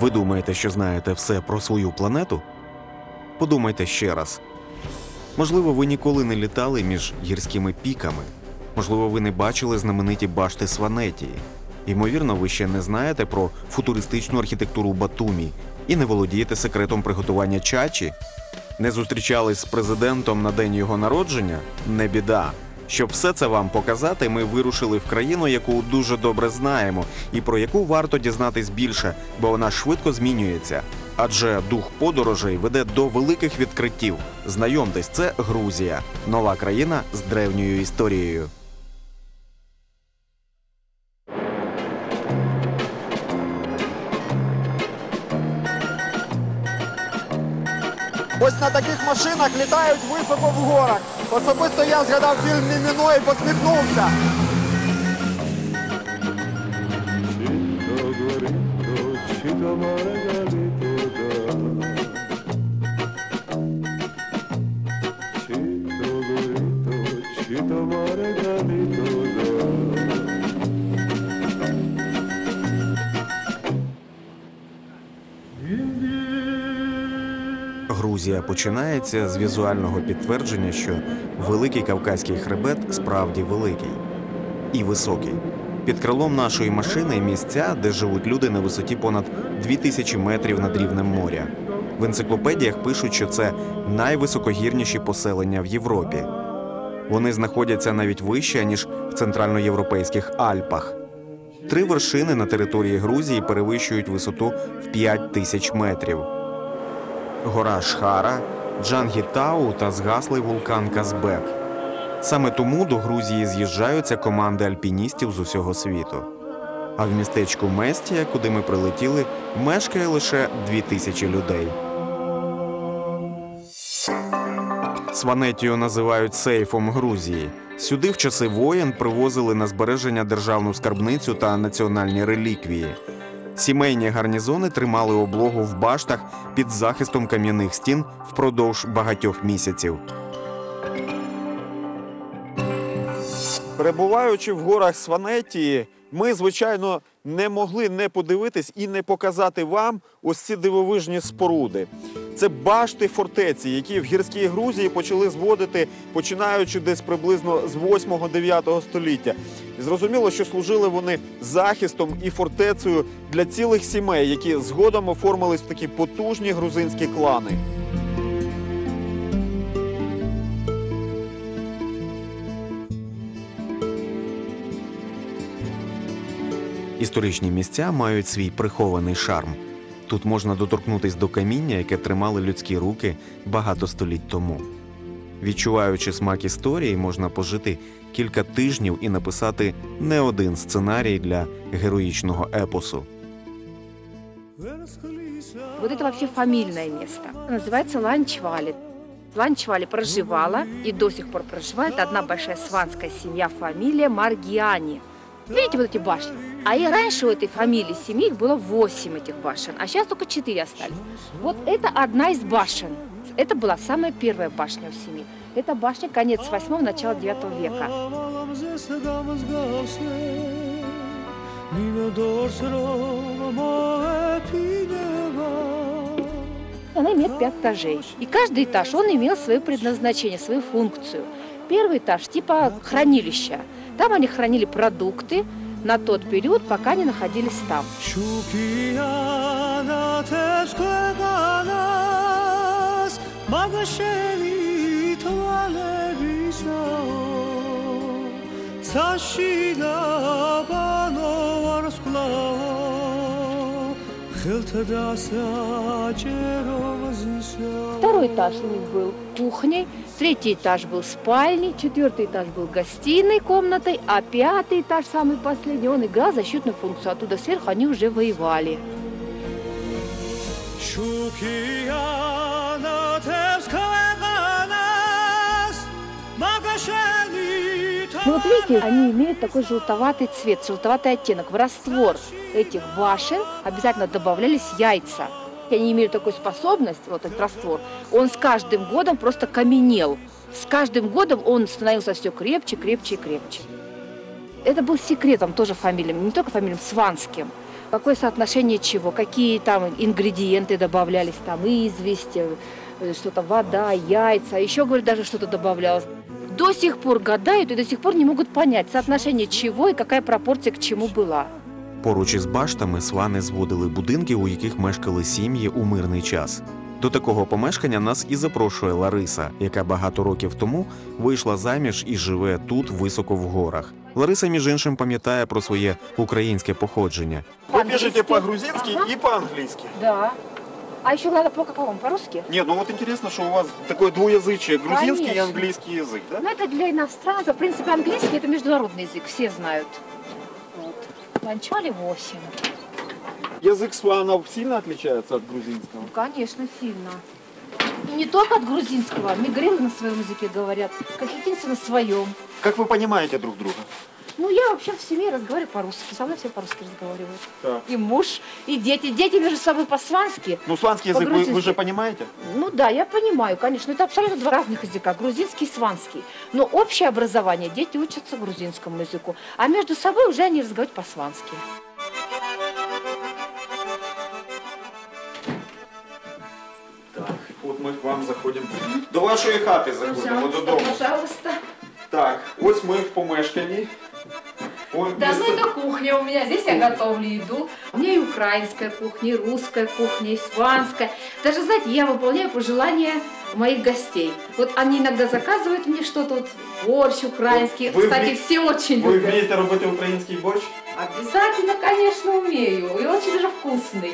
Ви думаєте, що знаєте все про свою планету? Подумайте ще раз. Можливо, ви ніколи не літали між гірськими піками. Можливо, ви не бачили знамениті башти Сванетії. Ймовірно, ви ще не знаєте про футуристичну архітектуру Батумі і не володієте секретом приготування чачі. Не зустрічались з президентом на день його народження? Не біда. Щоб все це вам показати, ми вирушили в країну, яку дуже добре знаємо, і про яку варто дізнатись більше, бо вона швидко змінюється. Адже дух подорожей веде до великих відкриттів. Знайомтесь, це Грузія, нова країна з древньою історією. Ось на таких машинах літають високо в горах. Особисто я згадав фільм Міміно і посміхнувся. Chito gorito, chito margarito Грузія починається з візуального підтвердження, що великий кавказький хребет справді великий і високий. Під крилом нашої машини місця, де живуть люди на висоті понад 2000 метрів над рівнем моря. В енциклопедіях пишуть, що це найвисокогірніші поселення в Європі. Вони знаходяться навіть вище, ніж в центральноєвропейських Альпах. Три вершини на території Грузії перевищують висоту в 5 тисяч метрів гора Шхара, Джангітау та згаслий вулкан Казбек. Саме тому до Грузії з'їжджаються команди альпіністів з усього світу. А в містечку Местія, куди ми прилетіли, мешкає лише дві тисячі людей. Сванетію називають сейфом Грузії. Сюди в часи воєн привозили на збереження державну скарбницю та національні реліквії. Сімейні гарнізони тримали облогу в баштах під захистом кам'яних стін впродовж багатьох місяців. Перебуваючи в горах Сванетії, ми, звичайно, не могли не подивитись і не показати вам ось ці дивовижні споруди. Це башти фортеці, які в гірській Грузії почали зводити, починаючи десь приблизно з 8-9 століття. І зрозуміло, що служили вони захистом і фортецею для цілих сімей, які згодом оформились в такі потужні грузинські клани. Історичні місця мають свій прихований шарм. Тут можна доторкнутись до каміння, яке тримали людські руки багато століть тому. Відчуваючи смак історії, можна пожити кілька тижнів і написати не один сценарій для героїчного епосу. Вот это вообще фамильное место. Называется Ланчвали. Ланчвали проживала и до сих пор проживает одна большая сванская семья, фамилия Маргиани. Видите вот эти башни? А и раньше у этой фамилии семьи было 8 этих башен, а сейчас только 4 остались. Вот это одна из башен. Это была самая первая башня у семьи. Это башня конец 8 начало 9 века. Она имеет пять этажей. И каждый этаж, он имел свое предназначение, свою функцию. Первый этаж типа хранилища. Там они хранили продукты на тот период, пока они находились там. Второй этаж у них был кухней, третий этаж был спальней, четвертый этаж был гостиной комнатой, а пятый этаж, самый последний, он играл защитную функцию. Оттуда сверху они уже воевали. Ну вот видите, они имеют такой желтоватый цвет, желтоватый оттенок. В раствор этих башен обязательно добавлялись яйца. И они имеют такую способность, вот этот раствор, он с каждым годом просто каменел. С каждым годом он становился все крепче, крепче и крепче. Это был секретом тоже фамилиям, не только фамилиям Сванским. Какое соотношение чего, какие там ингредиенты добавлялись, там известь, э, что-то вода, яйца, еще, говорят, даже что-то добавлялось. До сих пор гадают и до сих пор не могут понять соотношение чего и какая пропорция к чему была. Поруч із баштами свани зводили будинки, у яких мешкали сім'ї у мирний час. До такого помешкання нас і запрошує Лариса, яка багато років тому вийшла заміж і живе тут високо в горах. Лариса, між іншим, пам'ятає про своє українське походження. Ви пишете по-грузинськи Ага. і по-англійськи. Да. А еще надо по какому? По-русски? Ні, ну от інтересно, що у вас таке двоязичие, грузинський і Конечно. англійський язик, да? Ну, это для иностранцев. В принципе, английский – это международный язык, все знают. Вот. Ланчвали 8. Язик сванов сильно отличается от грузинского? Ну, конечно, сильно. И не только от грузинского. Мигрелы на своем языке говорят, как единственное на своем. Как вы понимаете друг друга? Ну, я вообще в семье разговариваю по-русски. Со мной все по-русски разговаривают. Так. И муж, и дети. Дети между собой по-свански. Ну, сланский язык вы, вы же понимаете? Ну да, я понимаю, конечно. Это абсолютно два разных языка. Грузинский и сванский. Но общее образование дети учатся грузинскому языку. А между собой уже они разговаривают по-свански. Так, от ми к вам заходимо. До вашої хати заходимо, додому. пожалуйста. Так, ось ми в помешканні. Ось Да, місце- ну это кухня у меня. Здесь я готовлю еду. У меня и украинская кухня, и русская кухня, и испанская. Даже, знаете, я выполняю пожелания моих гостей. Вот они иногда заказывают мне что-то, вот борщ украинский. Вы Кстати, вме- все очень Ви любят. вмієте робити український борщ? Обязательно, конечно, умею. И очень даже вкусный.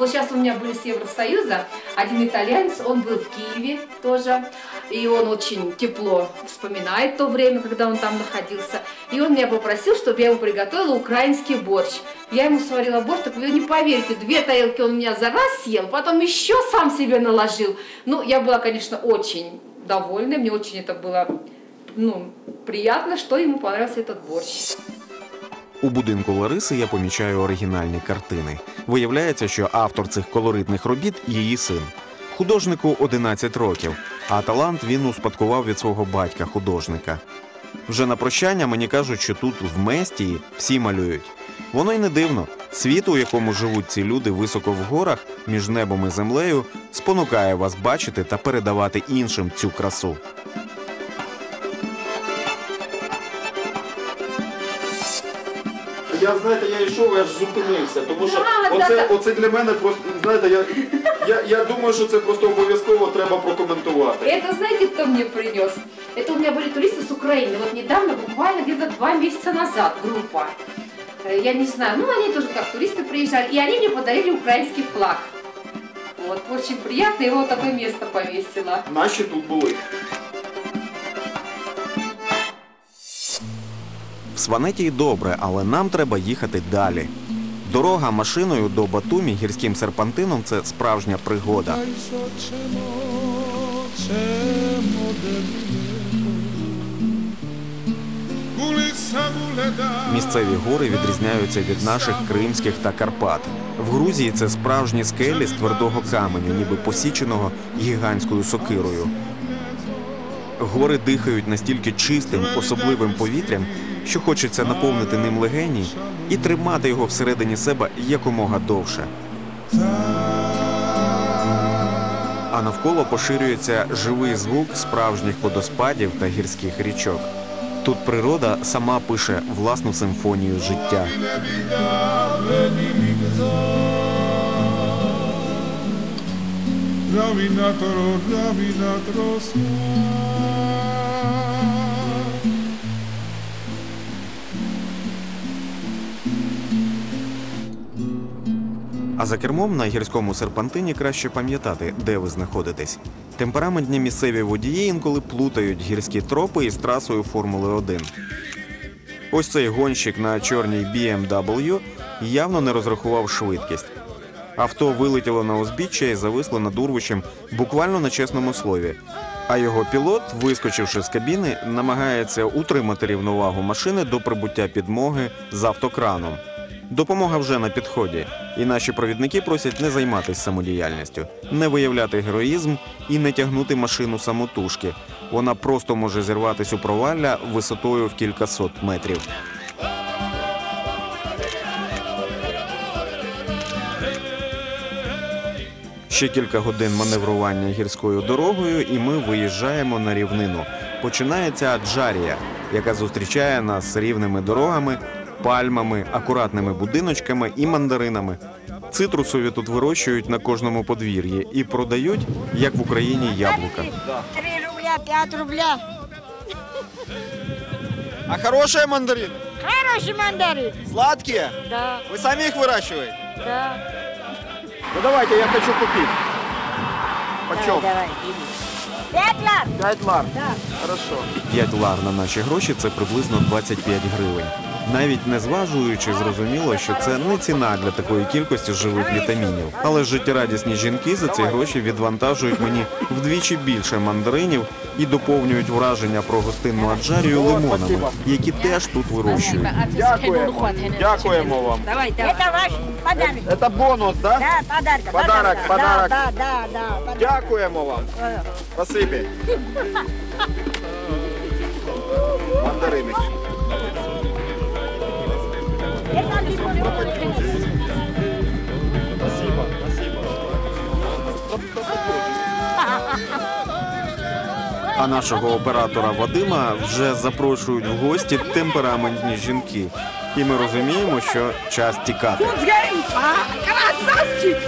Вот сейчас у меня были с Евросоюза. Один итальянец, он был в Киеве тоже. И он очень тепло вспоминает то время, когда он там находился. И он меня попросил, чтобы я ему приготовила украинский борщ. Я ему сварила борщ, так вы не поверите, две тарелки он у меня за раз съел, потом еще сам себе наложил. Ну, я была, конечно, очень довольна, мне очень это было ну, приятно, что ему понравился этот борщ. У будинку Лариси я помічаю оригінальні картини. Виявляється, що автор цих колоритних робіт її син. Художнику 11 років, а талант він успадкував від свого батька художника. Вже на прощання мені кажуть, що тут в Местії всі малюють. Воно й не дивно. Світ, у якому живуть ці люди високо в горах між небом і землею, спонукає вас бачити та передавати іншим цю красу. Я знаєте, я йшов, я аж зупинився, тому що Да, оце, да, да. оце для мене просто, знаєте, я, я, я думаю, що це просто обов'язково треба прокоментувати. Это знаете, кто мне принес? Это у меня были туристы с Украины. Вот недавно, буквально где-то два месяца назад группа. Э, Я не знаю, ну они тоже как туристы приезжали. И они мне подарили украинский флаг. Вот, очень приятно, его в такое место повесила. Наші тут були. В Сванетії добре, але нам треба їхати далі. Дорога машиною до Батумі гірським серпантином це справжня пригода. Місцеві гори відрізняються від наших кримських та Карпат. В Грузії це справжні скелі з твердого каменю, ніби посіченого гігантською сокирою. Гори дихають настільки чистим, особливим повітрям, що хочеться наповнити ним легені і тримати його всередині себе якомога довше. А навколо поширюється живий звук справжніх водоспадів та гірських річок. Тут природа сама пише власну симфонію життя. Ravinator, ravinator, А за кермом на гірському серпантині краще пам'ятати, де ви знаходитесь. Темпераментні місцеві водії інколи плутають гірські тропи із трасою Формули 1. Ось цей гонщик на чорній BMW явно не розрахував швидкість. Авто вилетіло на узбіччя і зависло над урвищем буквально на чесному слові. А його пілот, вискочивши з кабіни, намагається утримати рівновагу машини до прибуття підмоги з автокраном. Допомога вже на підході, і наші провідники просять не займатися самодіяльністю, не виявляти героїзм і не тягнути машину самотужки. Вона просто може зірватися у провалля висотою в кількасот метрів. Ще кілька годин маневрування гірською дорогою, і ми виїжджаємо на рівнину. Починається Аджарія, яка зустрічає нас рівними дорогами пальмами, акуратними будиночками і мандаринами. Цитрусові тут вирощують на кожному подвір'ї і продають, як в Україні, яблука. Три рубля, пять рубля. А хороші мандарини? Хороший мандарин. Сладкі? Да, Ви самі їх вирощуєте? да. Ну давайте, я хочу давай, иди. Пять лар. 5 лар. Да. Хорошо. 5 лар на наші гроші це приблизно 25 гривень. Навіть не зважуючи, зрозуміло, що це не ціна для такої кількості живих вітамінів. Але життєрадісні жінки за ці гроші відвантажують мені вдвічі більше мандаринів і доповнюють враження про гостинну аджарію лимонами, які теж тут вирощують. Дякуємо. Дякуємо вам. Давай. Ваш подарок. Це бонус, так? Да? Да, подарок. Подарок, подарок. Да, да, да, да. Дякуємо вам. Спасибі. Мандарини. А нашого оператора Вадима вже запрошують в гості темпераментні жінки. І ми розуміємо, що час тікати. Красавчик!